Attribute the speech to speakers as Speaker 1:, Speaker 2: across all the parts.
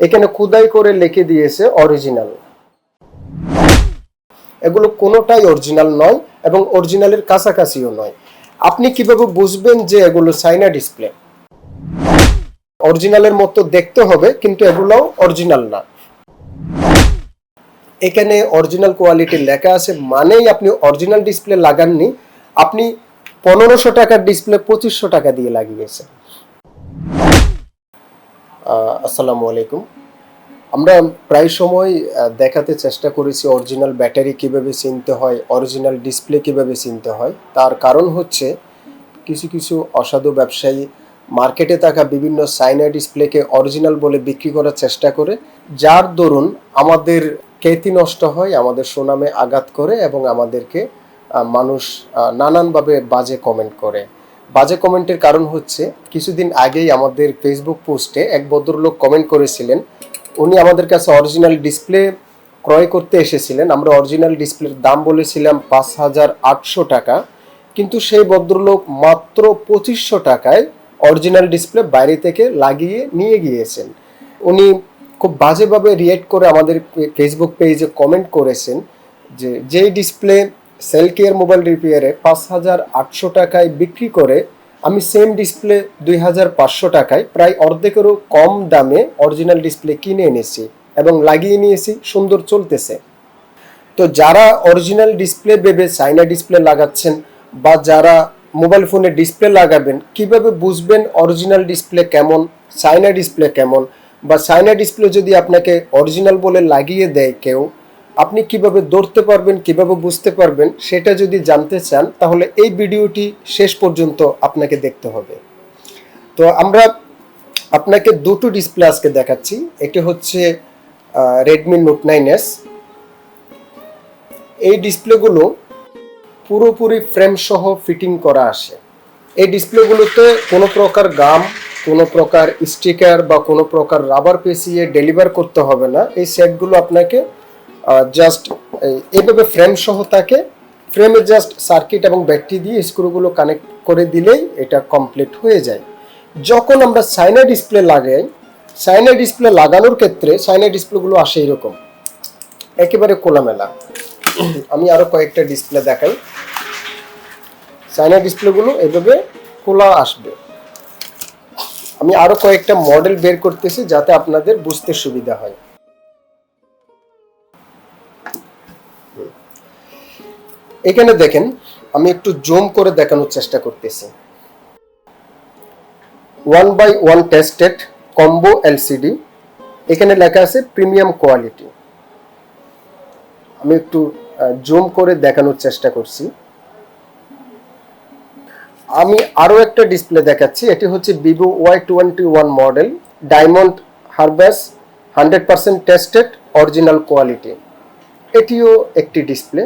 Speaker 1: এখানে খুদাই করে লিখে দিয়েছে অরিজিনাল এগুলো কোনোটাই অরিজিনাল নয় এবং অরিজিনালের কাছাকাছিও নয়। আপনি কীভাবে বুঝবেন যে এগুলো চাইনা ডিসপ্লে অরিজিনালের মতো দেখতে হবে, কিন্তু এগুলোও অরিজিনাল না। এখানে অরিজিনাল কোয়ালিটি লেখা আছে, মানেই আপনি অরিজিনাল ডিসপ্লে লাগাননি। আপনি পনেরোশো টাকার ডিসপ্লে পঁচিশশো টাকা দিয়ে লাগিয়েছেন। আসসালামু আলাইকুম। আমরা প্রায় সময় দেখাতে চেষ্টা করেছি অরিজিনাল ব্যাটারি কীভাবে চিনতে হয়, অরিজিনাল ডিসপ্লে কীভাবে চিনতে হয়। তার কারণ হচ্ছে, কিছু কিছু অসাধু ব্যবসায়ী মার্কেটে থাকা বিভিন্ন সাইনা ডিসপ্লেকে অরিজিনাল বলে বিক্রি করার চেষ্টা করে, যার দরুন আমাদের খ্যাতি নষ্ট হয়, আমাদের সুনামে আঘাত করে এবং আমাদেরকে মানুষ নানানভাবে বাজে কমেন্ট করে। বাজে কমেন্টের কারণ হচ্ছে, কিছুদিন আগেই আমাদের ফেসবুক পোস্টে এক ভদ্রলোক কমেন্ট করেছিলেন। উনি আমাদের কাছে অরিজিনাল ডিসপ্লে ক্রয় করতে এসেছিলেন। আমরা অরিজিনাল ডিসপ্লের দাম বলেছিলাম পাঁচ হাজার আটশো টাকা, কিন্তু সেই ভদ্রলোক মাত্র পঁচিশশো টাকায় অরিজিনাল ডিসপ্লে বাইরে থেকে লাগিয়ে নিয়ে গিয়েছেন। উনি খুব বাজেভাবে রিয়েক্ট করে আমাদের ফেসবুক পেজে কমেন্ট করেছেন যে, যেই ডিসপ্লে সেল কেয়ার মোবাইল রিপেয়ারে পাঁচ হাজার আটশো টাকায় বিক্রি করে আমি সেম ডিসপ্লে দুই হাজার পাঁচশো টাকায় প্রায় অর্ধেকেরও কম দামে অরিজিনাল ডিসপ্লে কিনে এনেছি এবং লাগিয়ে নিয়েছি, সুন্দর চলতেছে। তো যারা অরিজিনাল ডিসপ্লে ভেবে চাইনা ডিসপ্লে লাগাচ্ছেন বা যারা মোবাইল ফোনে ডিসপ্লে লাগাবেন, কীভাবে বুঝবেন অরিজিনাল ডিসপ্লে কেমন চাইনা ডিসপ্লে কেমন? বা চাইনা ডিসপ্লে যদি আপনাকে অরিজিনাল বলে লাগিয়ে দেয় কেউ আপনি কীভাবে দৌড়তে পারবেন, কীভাবে বুঝতে পারবেন, সেটা যদি জানতে চান, তাহলে এই ভিডিওটি শেষ পর্যন্ত আপনাকে দেখতে হবে। তো আমরা আপনাকে দুটো ডিসপ্লে আজকে দেখাচ্ছি। একটি হচ্ছে রেডমি নোট নাইন এস এই ডিসপ্লেগুলো পুরোপুরি ফ্রেম সহ ফিটিং করা আসে এই ডিসপ্লেগুলোতে কোনো প্রকার গাম কোনো প্রকার স্টিকার বা কোনো প্রকার রাবার পেঁচিয়ে ডেলিভার করতে হবে না। এই সেটগুলো আপনাকে জাস্ট এইভাবে ফ্রেম সহ থাকে। ফ্রেমে জাস্ট সার্কিট এবং ব্যাটারি দিয়ে স্ক্রুগুলো কানেক্ট করে দিলেই এটা কমপ্লিট হয়ে যায়। যখন আমরা সাইনা ডিসপ্লে লাগাই সাইনা ডিসপ্লে লাগানোর ক্ষেত্রে সাইনা ডিসপ্লেগুলো আসে এরকম। একেবারে খোলামেলা। আমি আরও কয়েকটা ডিসপ্লে দেখাই। চাইনা ডিসপ্লেগুলো এভাবে খোলা আসবে। আমি আরও কয়েকটা মডেল বের করতেছি যাতে আপনাদের বুঝতে সুবিধা হয়। এখানে দেখেন, আমি একটু জুম করে দেখানোর চেষ্টা করতেছি। One by one tested combo LCD. এখানে লেখা আছে প্রিমিয়াম কোয়ালিটি। আমি একটু জুম করে দেখানোর চেষ্টা করছি। আমি আরও একটা ডিসপ্লে দেখাচ্ছি, এটি হচ্ছে Vivo Y twenty one model, diamond হারবাস, hundred percent tested, original quality. এটিও একটি ডিসপ্লে।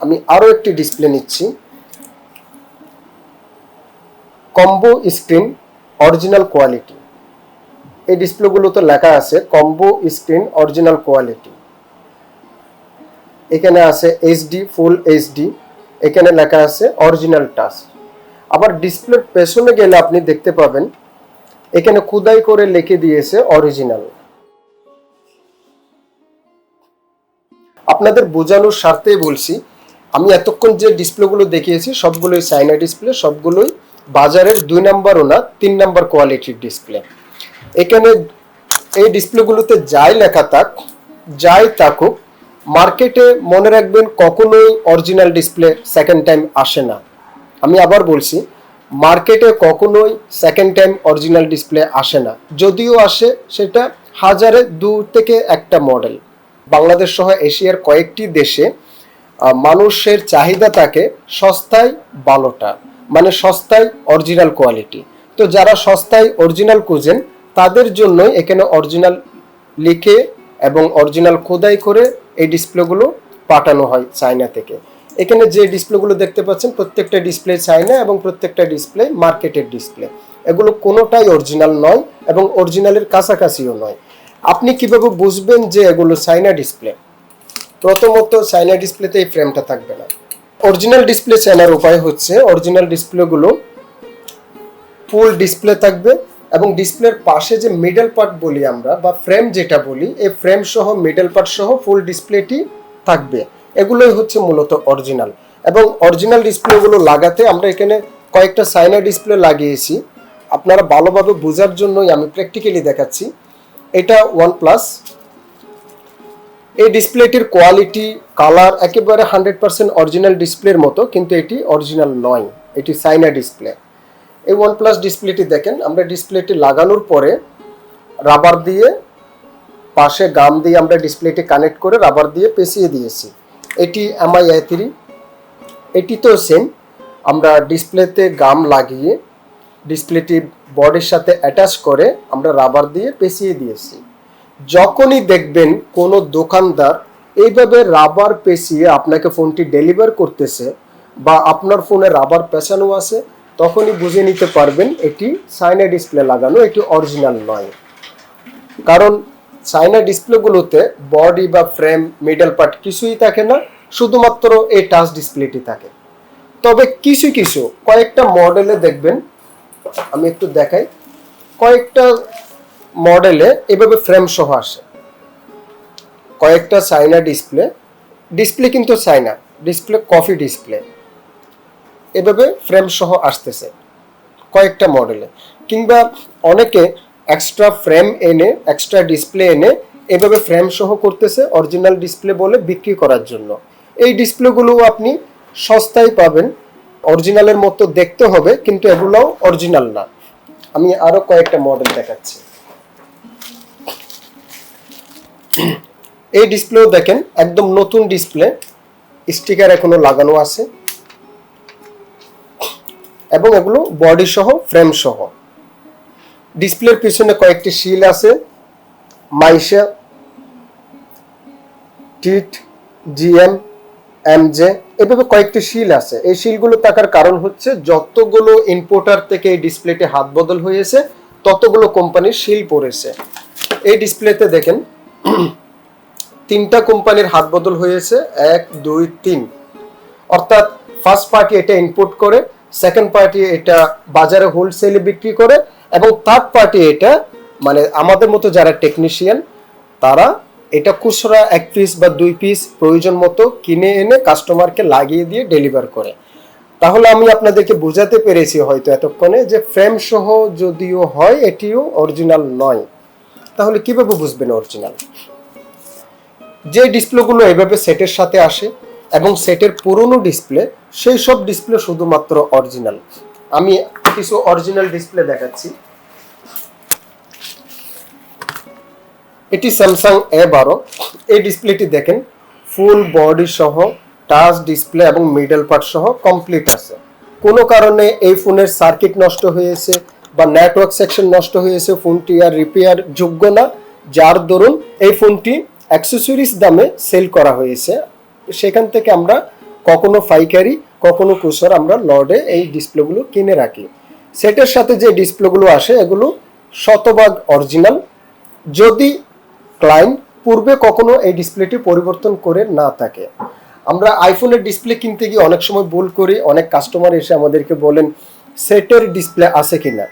Speaker 1: আমি আরও একটি ডিসপ্লে নিচ্ছি। কম্বো স্ক্রিন অরিজিনাল কোয়ালিটি এই ডিসপ্লেগুলোতে লেখা আছে কম্বো স্ক্রিন অরিজিনাল কোয়ালিটি এখানে আছে এইচডি ফুল এইচডি এখানে লেখা আছে অরিজিনাল টাচ আবার ডিসপ্লের পেছনে গেলে আপনি দেখতে পাবেন, এখানে খুদাই করে লিখে দিয়েছে অরিজিনাল আপনাদের বোঝানোর স্বার্থেই বলছি আমি এতক্ষণ যে ডিসপ্লেগুলো দেখিয়েছি, সবগুলোই চাইনা ডিসপ্লে সবগুলোই বাজারের দুই নাম্বারও না, তিন নাম্বার কোয়ালিটির ডিসপ্লে এখানে এই ডিসপ্লেগুলোতে যাই লেখা থাক, যাই থাকুক মার্কেটে মনে রাখবেন কখনোই অরিজিনাল ডিসপ্লে সেকেন্ড টাইম আসে না। আমি আবার বলছি মার্কেটে কখনোই সেকেন্ড টাইম অরিজিনাল ডিসপ্লে আসে না। যদিও আসে, সেটা হাজারে দু থেকে একটা মডেল বাংলাদেশ সহ এশিয়ার কয়েকটি দেশে মানুষের চাহিদা থাকে সস্তায় ভালোটা মানে সস্তায় অরিজিনাল কোয়ালিটি তো যারা সস্তায় অরিজিনাল খুঁজেন, তাদের জন্যই এখানে অরিজিনাল লিখে এবং অরিজিনাল খোদাই করে এই ডিসপ্লেগুলো পাঠানো হয় চায়না থেকে। এখানে যে ডিসপ্লেগুলো দেখতে পাচ্ছেন, প্রত্যেকটা ডিসপ্লে চায়না এবং প্রত্যেকটা ডিসপ্লে মার্কেটের ডিসপ্লে এগুলো কোনোটাই অরিজিনাল নয় এবং অরিজিনালের কাছাকাছিও নয়। আপনি কীভাবে বুঝবেন যে এগুলো চায়না ডিসপ্লে প্রথমত চায়না ডিসপ্লেতে এই ফ্রেমটা থাকবে না। অরিজিনাল ডিসপ্লে চেনার উপায় হচ্ছে অরিজিনাল ডিসপ্লেগুলো ফুল ডিসপ্লে থাকবে এবং ডিসপ্লের পাশে যে মিডল পার্ট বলি আমরা বা ফ্রেম যেটা বলি, এই ফ্রেম সহ মিডল পার্ট সহ ফুল ডিসপ্লেটি থাকবে। এগুলোই হচ্ছে মূলত অরিজিনাল এবং অরিজিনাল ডিসপ্লেগুলো লাগাতে আমরা এখানে কয়েকটা সাইনা ডিসপ্লে লাগিয়েছি। আপনারা ভালোভাবে বোঝার জন্যই আমি প্র্যাকটিক্যালি দেখাচ্ছি। এটা ওয়ান প্লাস এই ডিসপ্লেটির কোয়ালিটি কালার একেবারে হান্ড্রেড পার্সেন্ট অরিজিনাল ডিসপ্লের মতো, কিন্তু এটি অরিজিনাল নয়। এটি সাইনা ডিসপ্লে এই ওয়ান প্লাস ডিসপ্লেটি দেখেন, আমরা ডিসপ্লেটি লাগানোর পরে রাবার দিয়ে, পাশে গাম দিয়ে আমরা ডিসপ্লেটি কানেক্ট করে রাবার দিয়ে পেঁচিয়ে দিয়েছি। এটি এমআই আই থ্রি এটি তো সেম আমরা ডিসপ্লেতে গাম লাগিয়ে ডিসপ্লেটি বডির সাথে অ্যাটাচ করে আমরা রাবার দিয়ে পেঁচিয়ে দিয়েছি। যখনই দেখবেন কোনো দোকানদার এইভাবে রাবার পেঁচিয়ে আপনাকে ফোনটি ডেলিভার করতেছে বা আপনার ফোনে রাবার পেঁচানো আছে, তখনই বুঝে নিতে পারবেন এটি সাইনা ডিসপ্লে লাগানো এটি অরিজিনাল নয়। কারণ চাইনা ডিসপ্লেগুলোতে বডি বা ফ্রেম মিডল পার্ট কিছুই থাকে না, শুধুমাত্র এই টাচ ডিসপ্লেটি থাকে। তবে কিছু কিছু, কয়েকটা মডেলে দেখবেন, আমি একটু দেখাই, কয়েকটা মডেলে এভাবে ফ্রেম সহ আসে। কয়েকটা চাইনা ডিসপ্লে ডিসপ্লে কিন্তু চাইনা ডিসপ্লে কফি ডিসপ্লে এভাবে ফ্রেম সহ আসতেছে কয়েকটা মডেলে। কিংবা অনেকে এক্সট্রা ফ্রেম এনে এক্সট্রা ডিসপ্লে এনে এভাবে ফ্রেম সহ করতেছে অরিজিনাল ডিসপ্লে বলে বিক্রি করার জন্য। এই ডিসপ্লেগুলো আপনি সস্তায় পাবেন। অরিজিনালের মতো দেখতে হবে, কিন্তু এগুলোও অরিজিনাল না। আমি আরও কয়েকটা মডেল দেখাচ্ছি। এই ডিসপ্লেও দেখেন, একদম নতুন ডিসপ্লে স্টিকার এখনও লাগানো আছে। এবং এগুলো বডি সহ ফ্রেম সহ। ডিসপ্লের পিছনে কয়েকটি শিল আছে, মাইশা, টিট, জিএম, এমজে, এভাবে কয়েকটি শিল আছে। এই শিলগুলো থাকার কারণ হচ্ছে, যতগুলো ইম্পোর্টার থেকে এই ডিসপ্লেটি হাত বদল হয়েছে, ততগুলো কোম্পানির শিল পড়েছে এই ডিসপ্লেতে দেখেন তিনটা কোম্পানির হাত বদল হয়েছে। এক, দুই, তিন। অর্থাৎ ফার্স্ট পার্টি এটা ইম্পোর্ট করে সেকেন্ড পার্টি এটা বাজারে হোলসেলে বিক্রি করে এবং থার্ড পার্টি এটা মানে আমাদের মতো যারা টেকনিশিয়ান তারা এটা খুচরা এক পিস বা দুই পিস প্রয়োজন মতো কিনে এনে কাস্টমারকে লাগিয়ে দিয়ে ডেলিভার করে। তাহলে আমি আপনাদেরকে বোঝাতে পেরেছি হয়তো এতক্ষণে যে ফ্রেম সহ যদিও হয়, এটিও অরিজিনাল নয়। তাহলে কীভাবে বুঝবেন অরিজিনাল যে ডিসপ্লেগুলো এভাবে সেটের সাথে আসে এবং সেটের পুরনো ডিসপ্লে সেই সব ডিসপ্লে শুধুমাত্র অরিজিনাল আমি কিছু অরিজিনাল ডিসপ্লে দেখাচ্ছি। এটি স্যামসাং এ বারো। এই ডিসপ্লেটি দেখেন ফুল বডি সহ টাচ ডিসপ্লে এবং মিডল পার্ট সহ কমপ্লিট আছে। কোনো কারণে এই ফোনের সার্কিট নষ্ট হয়েছে বা নেটওয়ার্ক সেকশন নষ্ট হয়েছে ফোনটি আর রিপেয়ার যোগ্য না, যার দরুন এই ফোনটি অ্যাক্সেসরিজ দামে সেল করা হয়েছে। সেখান থেকে আমরা কখনো পাইকারি, কখনো কুসর আমরা লর্ডে এই ডিসপ্লেগুলো কিনে রাখি। সেটের সাথে যে ডিসপ্লেগুলো আসে, এগুলো শতভাগ অরিজিনাল যদি ক্লায়েন্ট পূর্বে কখনো এই ডিসপ্লেটি পরিবর্তন করে না থাকে। আমরা আইফোনের ডিসপ্লে কিনতে গিয়ে অনেক সময় ভুল করি, অনেক কাস্টমার এসে আমাদেরকে বলেন সেটের ডিসপ্লে আছে কিনা?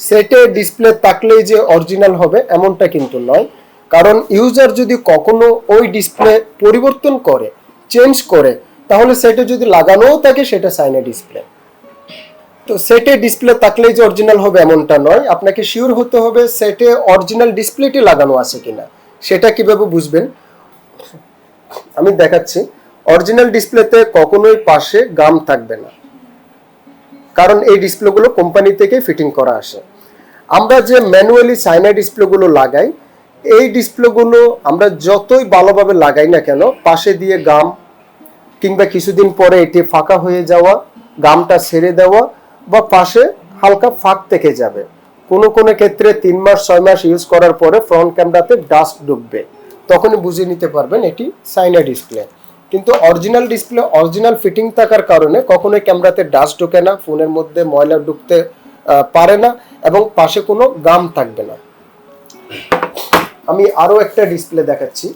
Speaker 1: সেটের ডিসপ্লে থাকলেই যে অরিজিনাল হবে এমনটা কিন্তু নয়। কারণ ইউজার যদি কখনো ওই ডিসপ্লে পরিবর্তন করে চেঞ্জ করে, তাহলে সেটে যদি লাগানোও থাকে, সেটা সাইনে ডিসপ্লে তো সেটে ডিসপ্লে থাকলেই যে অরিজিনাল হবে এমনটা নয়। আপনাকে শিওর হতে হবে সেটে অরিজিনাল ডিসপ্লেটি লাগানো আছে কিনা। সেটা কীভাবে বুঝবেন? আমি দেখাচ্ছি। অরিজিনাল ডিসপ্লেতে কখনোই পাশে গাম থাকবে না। কারণ এই ডিসপ্লেগুলো কোম্পানি থেকে ফিটিং করা আসে। আমরা যে ম্যানুয়ালি সাইনা ডিসপ্লেগুলো লাগাই, এই ডিসপ্লেগুলো আমরা যতই ভালোভাবে লাগাই না কেন, পাশে দিয়ে গাম কিংবা কিছুদিন পরে এটি ফাঁকা হয়ে যাওয়া, গামটা ছেড়ে দেওয়া বা পাশে হালকা ফাঁক থেকে যাবে। কোনো কোনো ক্ষেত্রে তিন মাস, ছয় মাস ইউজ করার পরে ফ্রন্ট ক্যামেরাতে ডাস্ট ডুববে। তখনই বুঝে নিতে পারবেন এটি সাইনা ডিসপ্লে। কিন্তু অরিজিনাল ডিসপ্লে অরিজিনাল ফিটিং থাকার কারণে কখনোই ক্যামেরাতে ডাস্ট ঢোকে না ফোনের মধ্যে ময়লা ঢুকতে পারে না এবং পাশে কোনো গাম থাকবে না। আমি আরও একটা ডিসপ্লে দেখাচ্ছি।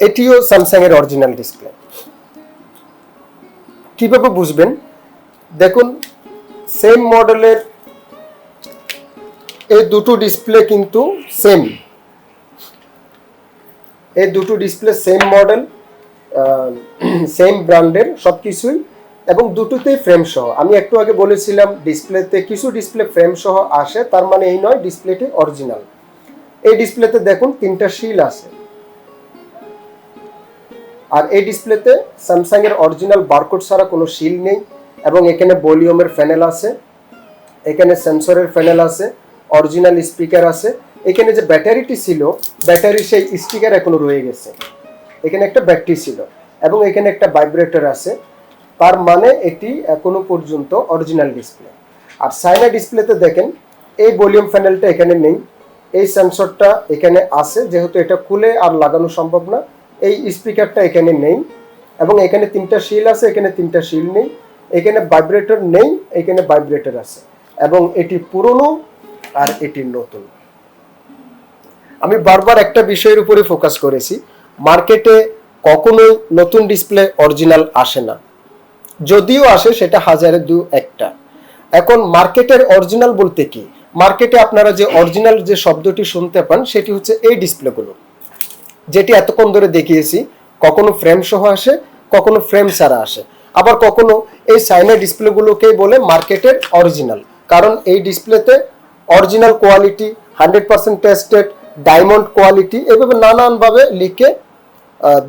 Speaker 1: এটিও স্যামসাং এর অরিজিনাল ডিসপ্লে কীভাবে বুঝবেন? দেখুন সেম মডেলের এই দুটো ডিসপ্লে কিন্তু সেম এই দুটো ডিসপ্লে সেম মডেল সেম ব্র্যান্ডের সব কিছুই এবং দুটোতেই ফ্রেম সহ। আমি একটু আগে বলেছিলাম ডিসপ্লেতে কিছু ডিসপ্লে ফ্রেম সহ আসে, তার মানে এই নয় ডিসপ্লেটি অরিজিনাল এই ডিসপ্লেতে দেখুন তিনটা শিল আছে। আর এই ডিসপ্লেতে স্যামসাং এর অরিজিনাল বারকোড ছাড়া কোনো শিল নেই, এবং এখানে ভলিউমের প্যানেল আছে, এখানে সেন্সরের প্যানেল আছে অরিজিনাল স্পিকার আছে এখানে যে ব্যাটারিটি ছিল ব্যাটারি সেই স্টিকার এখনও রয়ে গেছে। এখানে একটা ব্যাটারি ছিল এবং এখানে একটা ভাইব্রেটর আছে। তার মানে এটি এখনও পর্যন্ত অরিজিনাল ডিসপ্লে আর সাইনা ডিসপ্লেতে দেখেন, এই ভলিউম প্যানেলটা এখানে নেই। এই সেন্সরটা এখানে আছে, যেহেতু এটা খুলে আর লাগানো সম্ভব না। এই স্পিকারটা এখানে নেই এবং এখানে তিনটা শিল আছে, এখানে তিনটা শিল নেই। এখানে ভাইব্রেটর নেই, এখানে ভাইব্রেটর আছে। এবং এটি পুরনো আর এটি নতুন। আমি বারবার একটা বিষয়ের উপরে ফোকাস করেছি মার্কেটে কখনোই নতুন ডিসপ্লে অরিজিনাল আসে না। যদিও আসে, সেটা হাজারে দু একটা। এখন মার্কেটের অরিজিনাল বলতে কি? মার্কেটে আপনারা যে অরিজিনাল যে শব্দটি শুনতে পান, সেটি হচ্ছে এই ডিসপ্লেগুলো যেটি এতক্ষণ ধরে দেখিয়েছি, কখনো ফ্রেম সহ আসে, কখনো ফ্রেম ছাড়া আসে। আবার কখনো এই সাইনা ডিসপ্লেগুলোকেই বলে মার্কেটের অরিজিনাল কারণ এই ডিসপ্লেতে original quality hundred percent tested diamond quality এভাবে নানানভাবে লিখে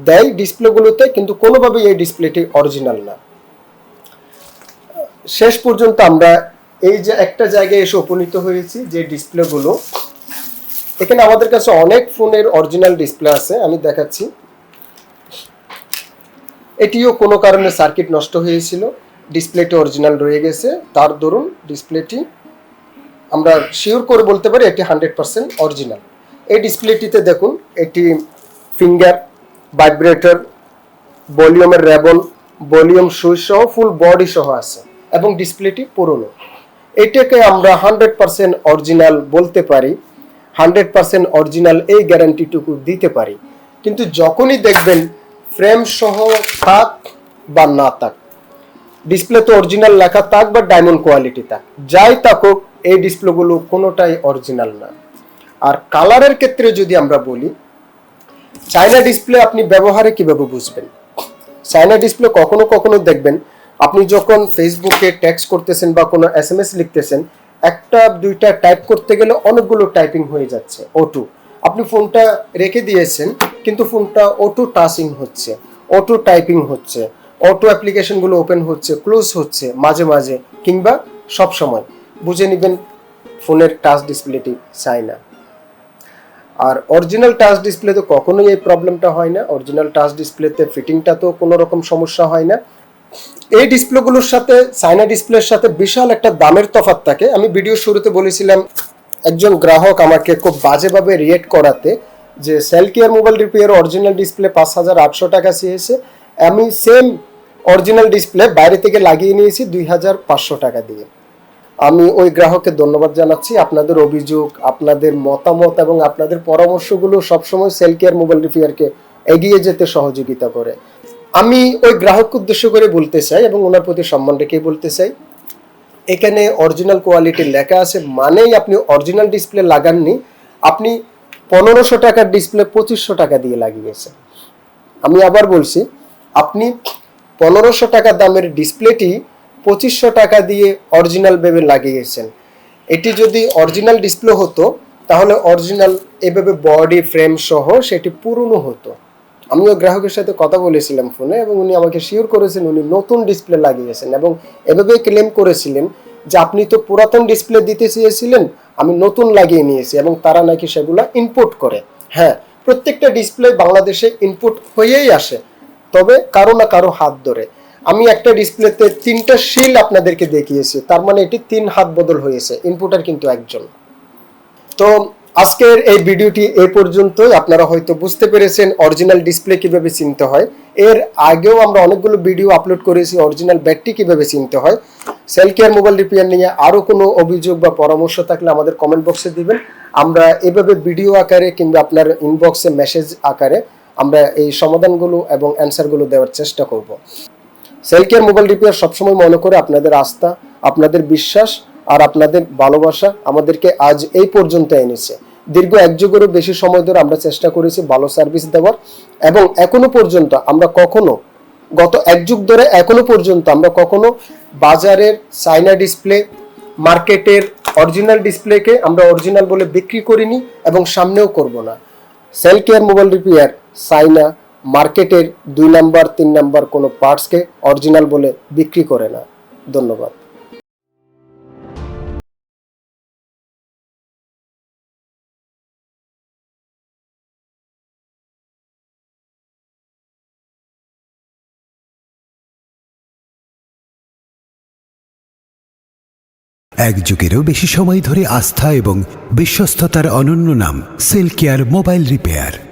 Speaker 1: দেয় ডিসপ্লেগুলোতে কিন্তু কোনোভাবেই এই ডিসপ্লেটি অরিজিনাল না। শেষ পর্যন্ত আমরা এই যে একটা জায়গায় এসে উপনীত হয়েছি যে ডিসপ্লেগুলো এখানে আমাদের কাছে অনেক ফোনের অরিজিনাল ডিসপ্লে আছে, আমি দেখাচ্ছি। এটিও কোনো কারণে সার্কিট নষ্ট হয়েছিল ডিসপ্লেটি অরিজিনাল রয়ে গেছে। তার দরুন ডিসপ্লেটি আমরা শিওর করে বলতে পারি এটি হান্ড্রেড পার্সেন্ট অরিজিনাল এই ডিসপ্লেটিতে দেখুন এটি ফিঙ্গার ভাইব্রেটর ভলিউমের র্যাবন ভলিউম সুইচ সহ ফুল বডি সহ আছে এবং ডিসপ্লেটি পুরনো। এটাকে আমরা হান্ড্রেড পার্সেন্ট অরিজিনাল বলতে পারি হান্ড্রেড পার্সেন্ট অরিজিনাল এই গ্যারান্টিটুকু দিতে পারি। কিন্তু যখনই দেখবেন ফ্রেম সহ থাক বা না থাক ডিসপ্লে তো অরিজিনাল লেখা থাক বা ডায়মন্ড কোয়ালিটি থাক, যাই থাকুক, এই ডিসপ্লেগুলো কোনোটাই অরিজিনাল না। আর কালারের ক্ষেত্রে যদি আমরা বলি চায়না ডিসপ্লে আপনি ব্যবহারে কীভাবে বুঝবেন? চায়না ডিসপ্লে কখনো কখনো দেখবেন, আপনি যখন ফেসবুকে টেক্সট করতেছেন বা কোনো এস এম এস লিখতেছেন, একটা, দুইটা টাইপ করতে গেলে অনেকগুলো টাইপিং হয়ে যাচ্ছে ওটু আপনি ফোনটা রেখে দিয়েছেন, কিন্তু ফোনটা অটো টাচিং হচ্ছে অটো টাইপিং হচ্ছে অটো অ্যাপ্লিকেশনগুলো ওপেন হচ্ছে ক্লোজ হচ্ছে, মাঝে মাঝে, কিংবা সব সময় বুঝে নেবেন ফোনের টাচ ডিসপ্লেটি চাই না আর অরিজিনাল টাচ ডিসপ্লেতে কখনোই এই প্রবলেমটা হয় না। অরিজিনাল টাচ ডিসপ্লেতে ফিটিংটা তো কোনো রকম সমস্যা হয় না। এই ডিসপ্লেগুলোর সাথে সাইনা ডিসপ্লের সাথে বিশাল একটা দামের তফাৎ থাকে। আমি ভিডিও শুরুতে বলেছিলাম, একজন গ্রাহক আমাকে খুব বাজেভাবে রিয়েক্ট করাতে যে cell care mobile repair original display পাঁচ হাজার আটশো টাকা চেয়েছে। আমি সেম অরিজিনাল ডিসপ্লে বাইরে থেকে লাগিয়ে নিয়েছি দুই হাজার পাঁচশো টাকা দিয়ে। আমি ওই গ্রাহককে ধন্যবাদ জানাচ্ছি। আপনাদের অভিযোগ, আপনাদের মতামত এবং আপনাদের পরামর্শগুলো সবসময় সেল কেয়ার মোবাইল রিপেয়ারকে এগিয়ে যেতে সহযোগিতা করে। আমি ওই গ্রাহককে উদ্দেশ্য করে বলতে চাই এবং ওনার প্রতি সম্মান রেখেই বলতে চাই। এখানে অরিজিনাল কোয়ালিটির লেখা আছে, মানেই আপনি অরিজিনাল ডিসপ্লে লাগাননি, আপনি পনেরোশো টাকার ডিসপ্লে পঁচিশশো টাকা দিয়ে লাগিয়েছেন। আমি আবার বলছি, আপনি পনেরোশো টাকা দামের ডিসপ্লেটি পঁচিশশো টাকা দিয়ে অরিজিনাল ভেবে লাগিয়েছেন। এটি যদি অরিজিনাল ডিসপ্লে হতো, তাহলে অরিজিনাল এভাবে বডি ফ্রেম সহ সেটি পুরনো হতো। আমিও গ্রাহকের সাথে কথা বলেছিলাম ফোনে এবং উনি আমাকে শিওর করেছেন উনি নতুন ডিসপ্লে লাগিয়েছেন এবং এভাবে ক্লেম করেছিলেন যে আপনি তো পুরাতন ডিসপ্লে দিতে চেয়েছিলেন, আমি নতুন লাগিয়ে নিয়েছি এবং তারা নাকি সেগুলো ইনপুট করে। হ্যাঁ প্রত্যেকটা ডিসপ্লে বাংলাদেশে ইনপুট হয়েই আসে, তবে কারও না কারও হাত ধরে। আমি একটা ডিসপ্লেতে তিনটা শিল আপনাদেরকে দেখিয়েছি, তার মানে এটি তিন হাত বদল হয়েছে ইনপুটার কিন্তু একজন। তো আজকের এই ভিডিওটি এ পর্যন্তই, আপনারা হয়তো বুঝতে পেরেছেন অরিজিনাল ডিসপ্লে কীভাবে চিনতে হয়। এর আগেও আমরা অনেকগুলো ভিডিও আপলোড করেছি অরিজিনাল ব্যাটরি কীভাবে চিনতে হয়। সেল কেয়ার মোবাইল রিপেয়ার নিয়ে আরও কোনো অভিযোগ বা পরামর্শ থাকলে আমাদের কমেন্ট বক্সে দিবেন। আমরা এভাবে ভিডিও আকারে কিংবা আপনার ইনবক্সে মেসেজ আকারে আমরা এই সমাধানগুলো এবং অ্যান্সারগুলো দেওয়ার চেষ্টা করব। সেল কেয়ার মোবাইল রিপেয়ার সবসময় মনে করে আপনাদের আস্থা, আপনাদের বিশ্বাস আর আপনাদের ভালোবাসা আমাদেরকে আজ এই পর্যন্ত এনেছে। দীর্ঘ এক যুগেরও বেশি সময় ধরে আমরা চেষ্টা করেছি ভালো সার্ভিস দেওয়ার এবং এখনও পর্যন্ত আমরা কখনো, গত এক যুগ ধরে এখনও পর্যন্ত আমরা কখনো বাজারের চাইনা ডিসপ্লে মার্কেটের অরিজিনাল ডিসপ্লেকে আমরা অরিজিনাল বলে বিক্রি করিনি এবং সামনেও করব না। Cell care mobile repair China মার্কেটের দুই নাম্বার, তিন নাম্বার কোনো পার্টসকে অরিজিনাল বলে বিক্রি করে না। ধন্যবাদ।
Speaker 2: এক যুগেরও বেশি সময় ধরে আস্থা এবং বিশ্বস্ততার অনন্য নাম সেল কেয়ার মোবাইল রিপেয়ার।